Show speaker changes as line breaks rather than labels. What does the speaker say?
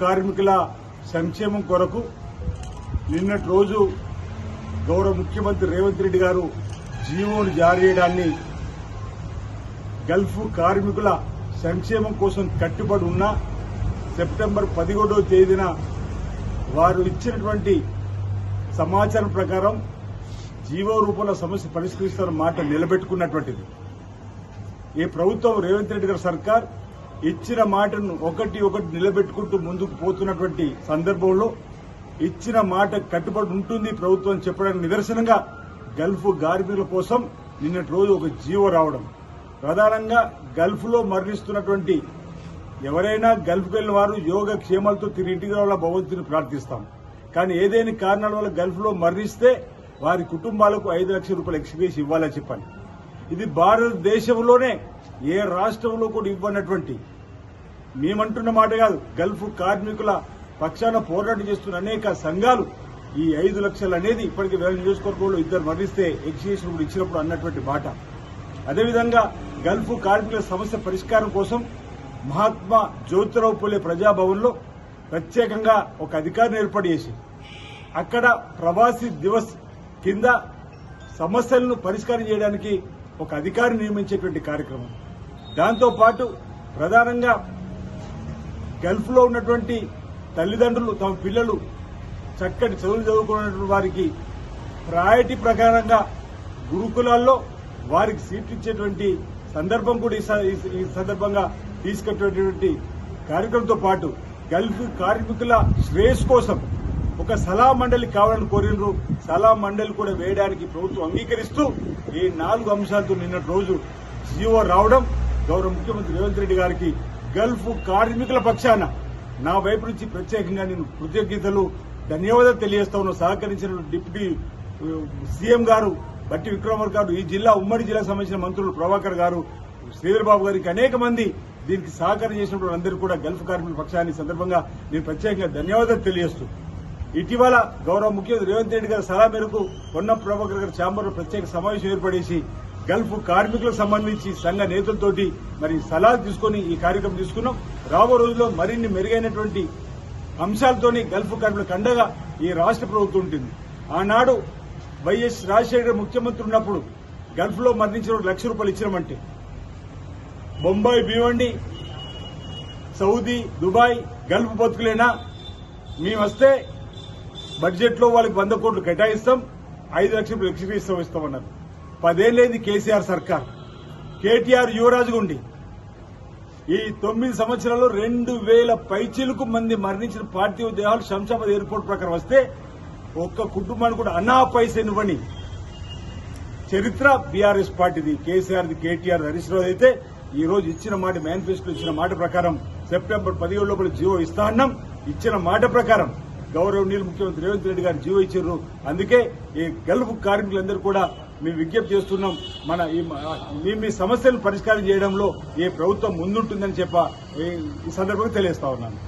కార్మికుల సంక్షేమం కొరకు నిన్నటి రోజు గౌరవ ముఖ్యమంత్రి రేవంత్ రెడ్డి గారు జీవోను జారీ చేయడాన్ని గల్ఫ్ కార్మికుల సంక్షేమం కోసం కట్టుబడి ఉన్న సెప్టెంబర్ పదిహేడవ తేదీన వారు ఇచ్చినటువంటి సమాచారం ప్రకారం జీవో రూపంలో సమస్య పరిష్కరిస్తున్న మాట నిలబెట్టుకున్నటువంటిది. ఈ ప్రభుత్వం రేవంత్ రెడ్డి గారి సర్కార్ ఇచ్చిన మాటను ఒకటి ఒకటి నిలబెట్టుకుంటూ ముందుకు పోతున్నటువంటి సందర్భంలో ఇచ్చిన మాట కట్టుబడి ఉంటుంది ప్రభుత్వం చెప్పడానికి నిదర్శనంగా గల్ఫ్ గార్మికుల కోసం నిన్నటి రోజు ఒక జీవో రావడం. ప్రధానంగా గల్ఫ్లో మరణిస్తున్నటువంటి ఎవరైనా గల్ఫ్కి వెళ్ళిన వారు యోగ క్షేమాలతో తిరిగి ఇంటికి రావాల భగవంతుని ప్రార్థిస్తాం. కానీ ఏదైనా కారణాల వల్ల గల్ఫ్లో మరణిస్తే వారి కుటుంబాలకు ఐదు లక్షల రూపాయలు ఎక్స్గ్రేస్ ఇవ్వాలని చెప్పాలి. ఇది భారతదేశంలోనే ఏ రాష్ట్రంలో కూడా ఇవ్వనటువంటి మేమంటున్న మాట కాదు. గల్ఫ్ కార్మికుల పక్షాన పోరాటం చేస్తున్న అనేక సంఘాలు ఈ ఐదు లక్షలు అనేది ఇప్పటికీ వేల నియోజకవర్గంలో ఇద్దరు మరణిస్తే ఎక్స్గ్రేషన్ కూడా ఇచ్చినప్పుడు అన్నటువంటి మాట. అదేవిధంగా గల్ఫ్ కార్మికుల సమస్య పరిష్కారం కోసం మహాత్మా జ్యోతిరావు పూలే ప్రజాభవన్లో ప్రత్యేకంగా ఒక అధికారిని ఏర్పాటు చేసి అక్కడ ప్రవాసీ దివస్ కింద సమస్యలను పరిష్కారం చేయడానికి ఒక అధికారిని నియమించేటువంటి కార్యక్రమం. దాంతోపాటు ప్రధానంగా గల్ఫ్లో ఉన్నటువంటి తల్లిదండ్రులు తమ పిల్లలు చక్కటి చదువులు చదువుకున్నటువంటి వారికి ప్రయారిటీ ప్రకారంగా గురుకులాల్లో వారికి సీట్లు ఇచ్చేటువంటి సందర్భం కూడా ఈ స- ఈ- సందర్భంగా తీసుకెట్టేటువంటి కార్యక్రమంతో పాటు గల్ఫ్ కార్మికుల శ్రేయస్ కోసం ఒక సలహా మండలి కావాలని కోరినరు. సలహా మండలి కూడా వేయడానికి ప్రభుత్వం అంగీకరిస్తూ ఈ నాలుగు అంశాలతో నిన్నటి రోజు జీవో రావడం గౌరవ ముఖ్యమంత్రి రేవంత్ రెడ్డి గారికి గల్ఫ్ కార్మికుల పక్షాన నా వైపు నుంచి ప్రత్యేకంగా నేను కృతజ్ఞతలు ధన్యవాదాలు తెలియజేస్తా ఉన్నా సహకరించిన డిప్యూటీ సీఎం గారు బట్టి విక్రమార్ గారు ఈ జిల్లా ఉమ్మడి జిల్లాకు సంబంధించిన మంత్రులు ప్రభాకర్ గారు శ్రీధర్బాబు గారికి అనేక మంది దీనికి సహకారం చేసినప్పుడు అందరూ కూడా గల్ఫ్ కార్మికుల పక్షాన్ని సందర్భంగా నేను ప్రత్యేకంగా ధన్యవాదాలు తెలియజేస్తూ ఇటీవల గౌరవ ముఖ్యమంత్రి రేవంత్ రెడ్డి గారి సలహా మేరకు పొన్నం ప్రభాకర్ గారి ఛాంబర్లో ప్రత్యేక సమావేశం ఏర్పడేసి గల్ఫ్ కార్మికులకు సంబంధించి సంఘ నేతలతోటి మరి సలహాలు తీసుకొని ఈ కార్యక్రమం తీసుకున్నాం. రాబో రోజుల్లో మరిన్ని మెరుగైనటువంటి అంశాలతోని గల్ఫ్ కార్మికులకు అండగా ఈ రాష్ట్ర ప్రభుత్వం ఉంటుంది. ఆనాడు వైఎస్ రాజశేఖర ముఖ్యమంత్రి ఉన్నప్పుడు గల్ఫ్లో మరణించిన లక్ష రూపాయలు ఇచ్చినామంటే. Bombay Bhiwandi Saudi Dubai Gulf బతుకులేనా? మేము వస్తే బడ్జెట్లో వాళ్ళకి వంద కోట్లు కేటాయిస్తాం. ఐదు లక్షలు లక్షలు ఇస్తాం ఇస్తామన్నారు. పదేళ్ళైంది కేసీఆర్ సర్కార్? కేటీఆర్ యువరాజు గుండి. ఈ తొమ్మిది సంవత్సరాల్లో రెండు వేల పైచీలకు మంది మరణించిన పార్థివ దేహాలు శంషాబాద్ ఎయిర్పోర్ట్ ప్రకారం వస్తే ఒక్క కుటుంబానికి కూడా అనా పైసనివ్వని చరిత్ర బీఆర్ఎస్ పార్టీది కేసీఆర్ది కేటీఆర్ హరీష్ రావు అయితే ఈ రోజు ఇచ్చిన మాట మేనిఫెస్టో ఇచ్చిన మాట ప్రకారం సెప్టెంబర్ పదిహేడు లోపల జీవో ఇస్తా అన్నాం. ఇచ్చిన మాట ప్రకారం గౌరవనీయులు ముఖ్యమంత్రి రేవంత్ రెడ్డి గారు జీవో ఇచ్చారు. అందుకే ఈ గల్ఫ్ కార్మికులందరూ కూడా మేము విజ్ఞప్తి చేస్తున్నాం. మన ఈ మీ మీ సమస్యలను పరిష్కారం చేయడంలో ఏ ప్రభుత్వం ముందుంటుందని చెప్ప ఈ- ఈ సందర్భంగా తెలియజేస్తా ఉన్నాను.